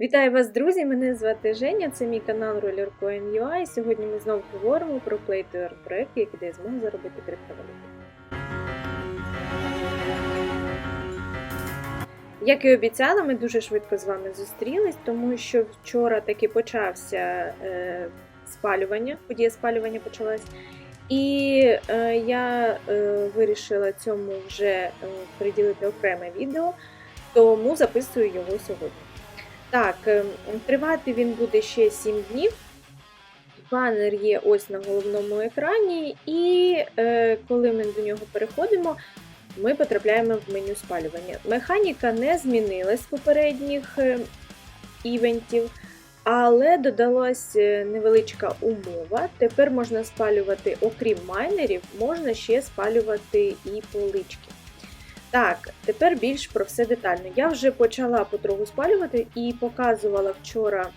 Вітаю вас, друзі! Мене звати Женя, це мій канал RollerCoin.ua. Сьогодні ми знову говоримо про Play to Earn проект, який дає змогу заробити криптовалюту. Як і обіцяла, ми дуже швидко з вами зустрілись, тому що вчора таки почався е, спалювання, подія спалювання почалась. І е, я е, вирішила цьому вже е, приділити окреме відео, тому записую його сьогодні. Так, е, тривати він буде ще 7 днів. Банер є ось на головному екрані, і е, коли ми до нього переходимо, ми потрапляємо в меню спалювання. Механіка не змінилась з попередніх е, івентів, але додалась е, невеличка умова. Тепер можна спалювати, окрім майнерів, можна ще спалювати і полички. Так, тепер більш про все детально. Я вже почала потроху спалювати і показувала вчора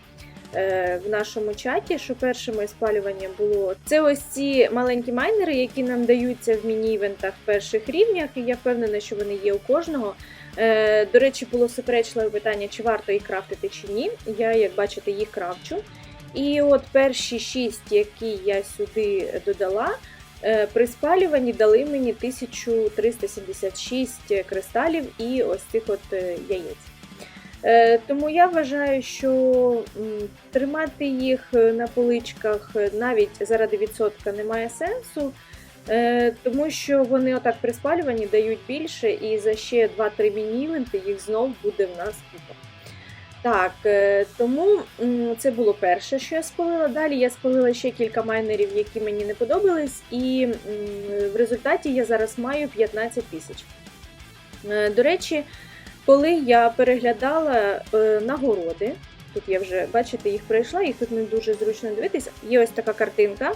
е, в нашому чаті, що перше моє спалювання було це ось ці маленькі майнери, які нам даються в міні-івентах перших рівнях, і я впевнена, що вони є у кожного. Е, до речі, було суперечливе питання, чи варто їх крафтити чи ні. Я, як бачите, їх крафчу. І от перші шість, які я сюди додала. Е, При спалюванні дали мені 1376 кристалів і ось цих от е, яєць. Е, Тому я вважаю, що тримати їх на поличках навіть заради відсотка немає сенсу, е, тому що вони отак при спалюванні дають більше, і за ще 2-3 міні-івенти їх знов буде в нас купа. Так, е, тому це було перше, що я спалила. Далі я спалила ще кілька майнерів, які мені не подобались, і в результаті я зараз маю 15 тисяч. Е, До речі, коли я переглядала е, нагороди, тут я вже, бачите, їх пройшла, їх тут не дуже зручно дивитися. Є ось така картинка.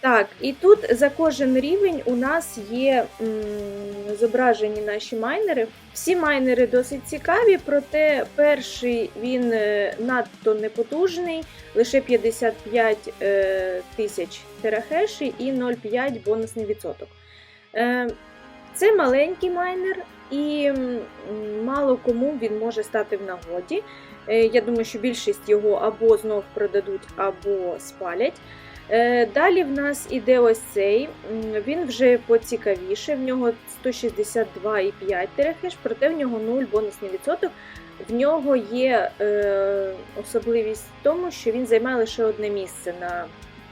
Так, і тут за кожен рівень у нас є м, зображені наші майнери. Всі майнери досить цікаві, проте перший він е, надто непотужний, лише 55 е, тисяч терахеші і 0,5 бонусний відсоток. Е, це маленький майнер, і мало кому він може стати в нагоді. Е, я думаю, що більшість його або знов продадуть, або спалять. Е, Далі в нас іде ось цей. Він вже поцікавіше. В нього 162,5 терахеш, проте в нього 0 бонусний відсоток. В нього є е, особливість в тому, що він займає лише одне місце на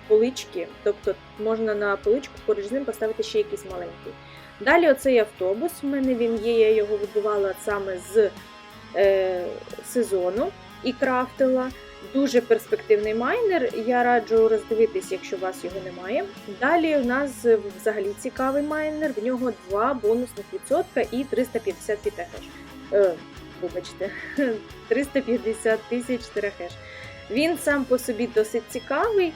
полички, тобто можна на поличку поруч з ним поставити ще якийсь маленький. Далі оцей автобус. В мене він є, я його вибивала саме з е, сезону і крафтила. Дуже перспективний майнер. Я раджу роздивитись, якщо у вас його немає. Далі у нас взагалі цікавий майнер. В нього два бонусних відсотка і 350 терахеш. Е, вибачте, 350 тисяч терахеш. Він сам по собі досить цікавий.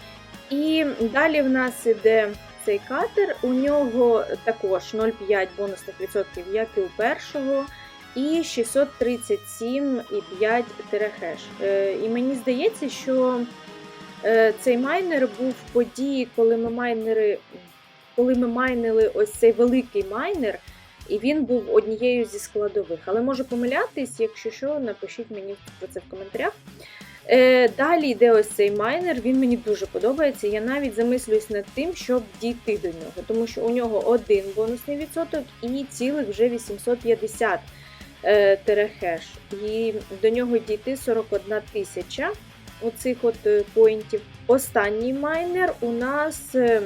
І далі в нас іде цей катер. У нього також 0,5 бонусних відсотків, як і у першого і 637,5 терахеш. Е, І мені здається, що е, цей майнер був в події, коли ми майнери, коли ми майнили ось цей великий майнер, і він був однією зі складових. Але можу помилятись, якщо що, напишіть мені про це в коментарях. Е, Далі йде ось цей майнер, він мені дуже подобається. Я навіть замислююсь над тим, щоб дійти до нього, тому що у нього один бонусний відсоток і цілих вже 850 е, терахеш. І до нього дійти 41 тисяча оцих от е, поінтів. Останній майнер у нас е,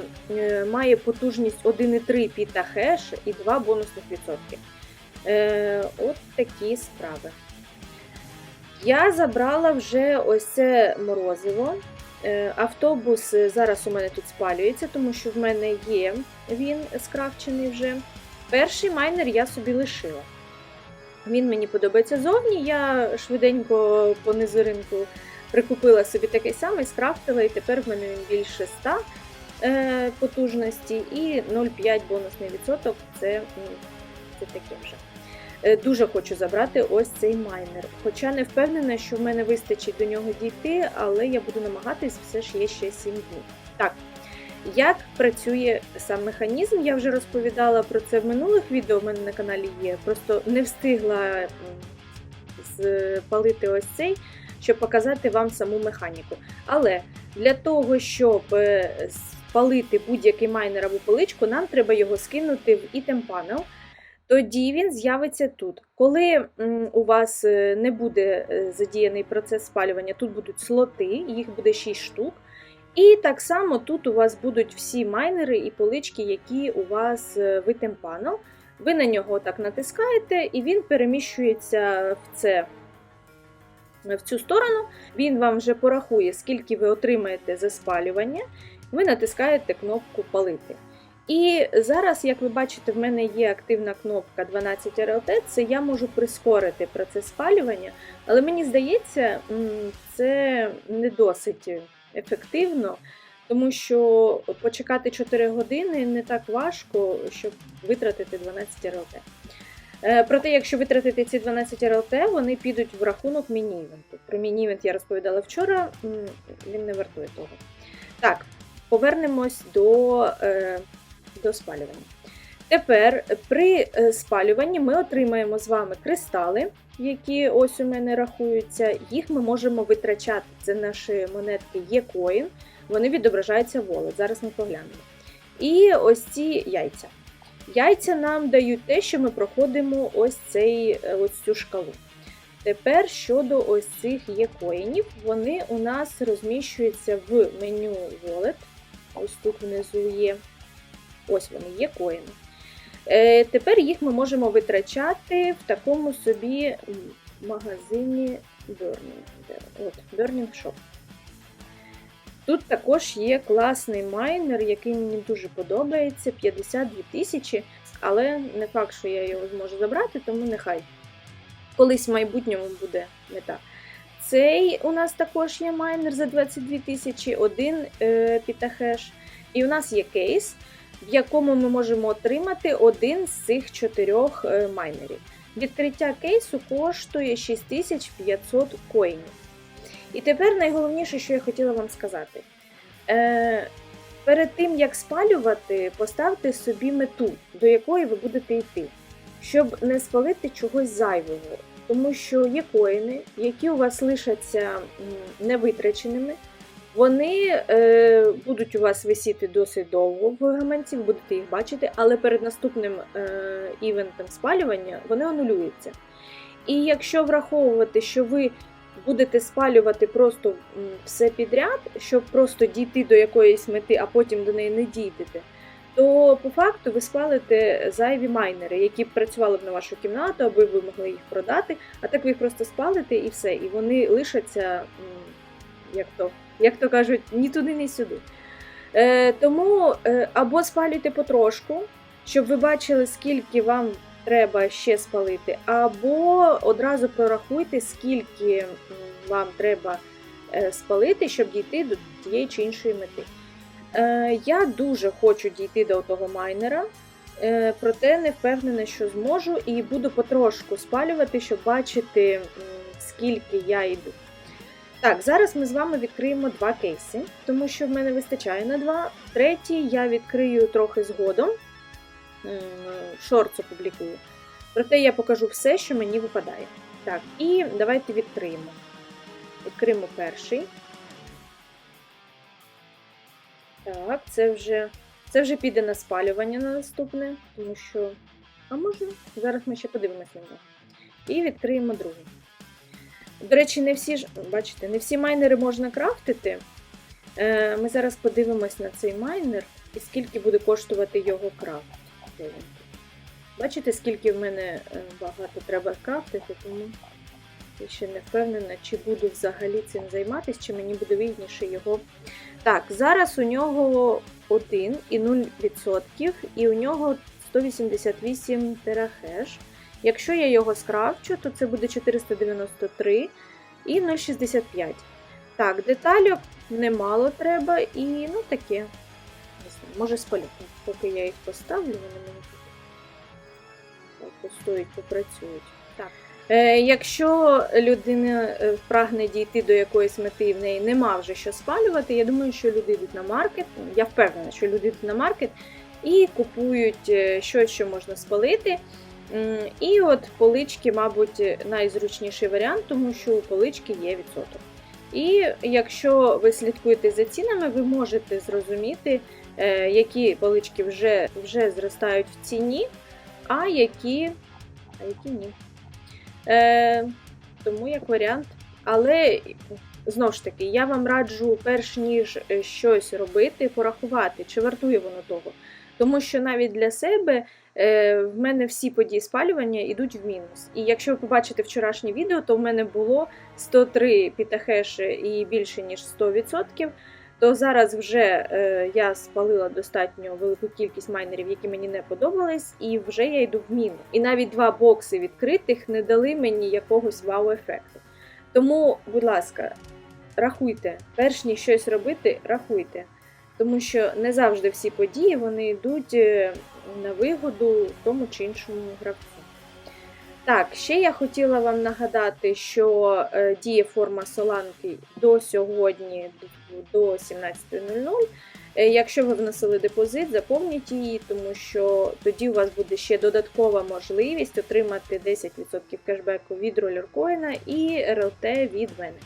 має потужність 1,3 пітахеш і 2 бонусних відсотки. От такі справи. Я забрала вже ось це морозиво. Автобус зараз у мене тут спалюється, тому що в мене є він скрафчений вже. Перший майнер я собі лишила. Він мені подобається зовні. Я швиденько по низу прикупила собі такий самий, скрафтила, і тепер в мене він більше 100 е, потужності і 0,5 бонусний відсоток це, це таке вже. Е, Дуже хочу забрати ось цей майнер. Хоча не впевнена, що в мене вистачить до нього дійти, але я буду намагатись, все ж є ще 7 днів. Так, як працює сам механізм, я вже розповідала про це в минулих відео, в мене на каналі є. Просто не встигла спалити ось цей. щоб показати вам саму механіку. Але для того, щоб е, спалити будь-який майнер або поличку, нам треба його скинути в item panel. Тоді він з'явиться тут. Коли у вас е, не буде е, задіяний процес спалювання, тут будуть слоти, їх буде 6 штук. І так само тут у вас будуть всі майнери і полички, які у вас е, в item. Ви на нього так натискаєте, і він переміщується в це. В цю сторону він вам вже порахує, скільки ви отримаєте за спалювання. Ви натискаєте кнопку Палити. І зараз, як ви бачите, в мене є активна кнопка 12 RLT, це я можу прискорити процес спалювання, але мені здається, це не досить ефективно, тому що почекати 4 години не так важко, щоб витратити 12 RLT. Е, Проте, якщо витратити ці 12 RLT, вони підуть в рахунок міні-івенту. Про міні-івент я розповідала вчора, він не вартує того. Так, повернемось до, е, до спалювання. Тепер при е, спалюванні ми отримаємо з вами кристали, які ось у мене рахуються. Їх ми можемо витрачати. Це наші монетки Є-Coin, вони відображаються в wallet. Зараз ми поглянемо. І ось ці яйця. Яйця нам дають те, що ми проходимо ось, цей, е, ось цю шкалу. Тепер щодо ось цих є-коїнів, вони у нас розміщуються в меню Wallet. Ось тут внизу є. Ось вони є коїни. Е, тепер їх ми можемо витрачати в такому собі магазині Burning. От, Burning Shop. Тут також є класний майнер, який мені дуже подобається. 52 тисячі, але не факт, що я його зможу забрати, тому нехай. Колись в майбутньому буде мета. Цей у нас також є майнер за 22 тисячі, один е, пітахеш. І у нас є кейс, в якому ми можемо отримати один з цих чотирьох е, майнерів. Відкриття кейсу коштує 6500 коїнів. І тепер найголовніше, що я хотіла вам сказати. Е, перед тим, як спалювати, поставте собі мету, до якої ви будете йти, щоб не спалити чогось зайвого. Тому що є коїни, які у вас лишаться невитраченими, вони е, будуть у вас висіти досить довго в гаманці, ви будете їх бачити, але перед наступним е, івентом спалювання вони анулюються. І якщо враховувати, що ви будете спалювати просто все підряд, щоб просто дійти до якоїсь мети, а потім до неї не дійдете, то по факту ви спалите зайві майнери, які б працювали б на вашу кімнату, аби ви могли їх продати, а так ви їх просто спалите і все. І вони лишаться, як то, як то кажуть, ні туди, ні сюди. Е, тому е, або спалюйте потрошку, щоб ви бачили, скільки вам треба ще спалити, або одразу прорахуйте, скільки вам треба е, спалити, щоб дійти до тієї чи іншої мети. Е, Я дуже хочу дійти до того майнера, е, проте не впевнена, що зможу, і буду потрошку спалювати, щоб бачити, скільки я йду. Так, зараз ми з вами відкриємо два кейси, тому що в мене вистачає на два. Третій я відкрию трохи згодом. Шорт опублікую. Проте я покажу все, що мені випадає. Так, і давайте відкриємо. Відкриємо перший. Так, це вже, це вже піде на спалювання на наступне, тому що. А може, зараз ми ще подивимось на нього. І відкриємо другий. До речі, не всі ж, бачите, не всі майнери можна крафтити. Е, Ми зараз подивимось на цей майнер і скільки буде коштувати його крафт. Бачите, скільки в мене е, багато треба крафтити, тому я ще не впевнена, чи буду взагалі цим займатися, чи мені буде вигідніше його. Так, зараз у нього 1 і 0%, і у нього 188 терахеш. Якщо я його скрафчу, то це буде 493 і 0,65. Так, деталів немало треба і ну таке. Не знаю, може спалю. Поки я їх поставлю, вони мені так, постоять, попрацюють. Так. Е, якщо людина е, прагне дійти до якоїсь мети, і в неї нема вже що спалювати, я думаю, що люди йдуть на маркет. Я впевнена, що люди йдуть на маркет і купують е, щось, що можна спалити. І от полички, мабуть, найзручніший варіант, тому що у полички є відсоток. І якщо ви слідкуєте за цінами, ви можете зрозуміти, е, які полички вже, вже зростають в ціні, а які, а які ні. Е, тому як варіант. Але знову ж таки, я вам раджу, перш ніж е, щось робити, порахувати, чи вартує воно того. Тому що навіть для себе в мене всі події спалювання йдуть в мінус. І якщо ви побачите вчорашнє відео, то в мене було 103 пітахеші і більше ніж 100%. То зараз вже е, я спалила достатньо велику кількість майнерів, які мені не подобались, і вже я йду в міну. І навіть два бокси відкритих не дали мені якогось вау-ефекту. Тому, будь ласка, рахуйте, перш ніж щось робити, рахуйте. Тому що не завжди всі події вони йдуть е, на вигоду тому чи іншому гравцю. Так, ще я хотіла вам нагадати, що е, діє форма соланки до сьогодні до 17.00. Е, Якщо ви вносили депозит, заповніть її, тому що тоді у вас буде ще додаткова можливість отримати 10% кешбеку від ролеркоїна і РЛТ від мене.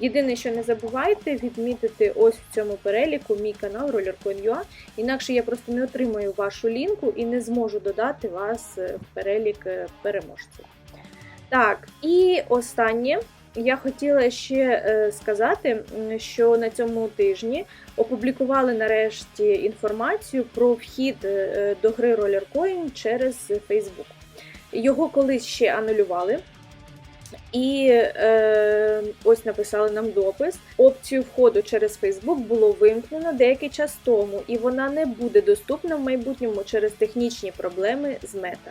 Єдине, що не забувайте відмітити ось в цьому переліку мій канал RollerCoin.ua, інакше я просто не отримаю вашу лінку і не зможу додати вас е, в перелік е, переможців. Так, і останнє. Я хотіла ще е, сказати, що на цьому тижні опублікували нарешті інформацію про вхід до гри Rollercoin через Facebook. Його колись ще анулювали. І е, ось написали нам допис. Опцію входу через Facebook було вимкнено деякий час тому, і вона не буде доступна в майбутньому через технічні проблеми з мета.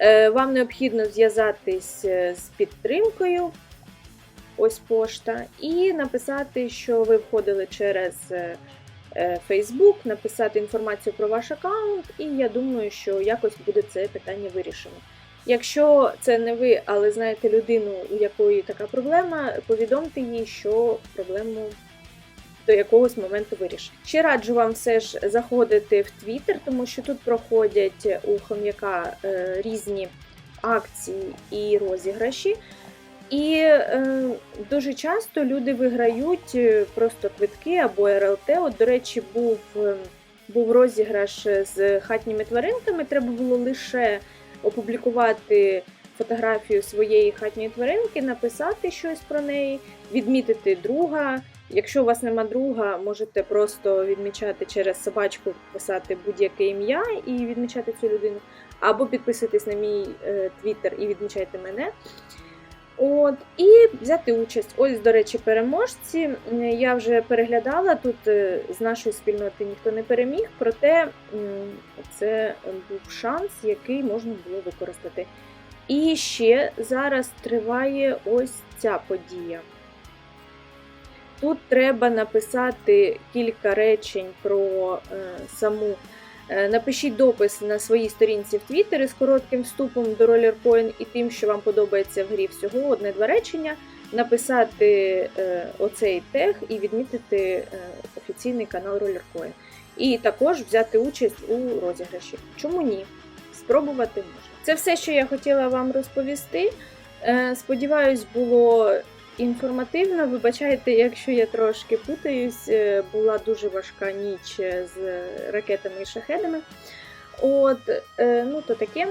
Е, вам необхідно зв'язатись е, з підтримкою, ось пошта, і написати, що ви входили через е, е, Facebook, написати інформацію про ваш аккаунт, і я думаю, що якось буде це питання вирішено. Якщо це не ви, але знаєте людину, у якої така проблема, повідомте їй, що проблему до якогось моменту вирішить. Ще раджу вам все ж заходити в Твіттер, тому що тут проходять у хом'яка е, різні акції і розіграші. І е, дуже часто люди виграють е, просто квитки або РЛТ. От, до речі, був, е, був розіграш з хатніми тваринками. Треба було лише опублікувати фотографію своєї хатньої тваринки, написати щось про неї, відмітити друга. Якщо у вас нема друга, можете просто відмічати через собачку, писати будь-яке ім'я і відмічати цю людину, або підписуйтесь на мій е, твіттер і відмічайте мене. От, і взяти участь. Ось, до речі, переможці. Я вже переглядала тут е, з нашої спільноти ніхто не переміг, проте це був шанс, який можна було використати. І ще зараз триває ось ця подія. Тут треба написати кілька речень про е, саму. Е, Напишіть допис на своїй сторінці в Твіттері з коротким вступом до Rollercoin і тим, що вам подобається в грі всього одне-два речення. Написати е, оцей тег і відмітити е, офіційний канал Rollercoin. І також взяти участь у розіграші. Чому ні? Спробувати можна. Це все, що я хотіла вам розповісти. Сподіваюсь, було інформативно. Вибачайте, якщо я трошки путаюсь, е, була дуже важка ніч з ракетами і шахедами. От, е, ну то таке.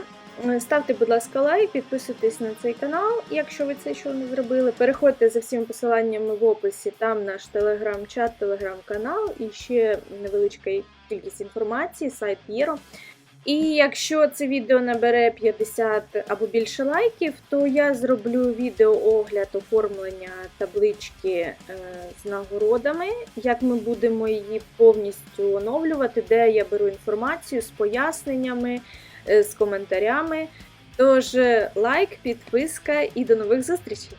Е, Ставте, будь ласка, лайк, підписуйтесь на цей канал, якщо ви це ще не зробили. Переходьте за всіми посиланнями в описі, там наш телеграм-чат, телеграм-канал і ще невеличка кількість інформації, сайт Єро. І якщо це відео набере 50 або більше лайків, то я зроблю відеоогляд оформлення таблички е, з нагородами, як ми будемо її повністю оновлювати, де я беру інформацію з поясненнями, е, з коментарями. Тож лайк, підписка і до нових зустрічей!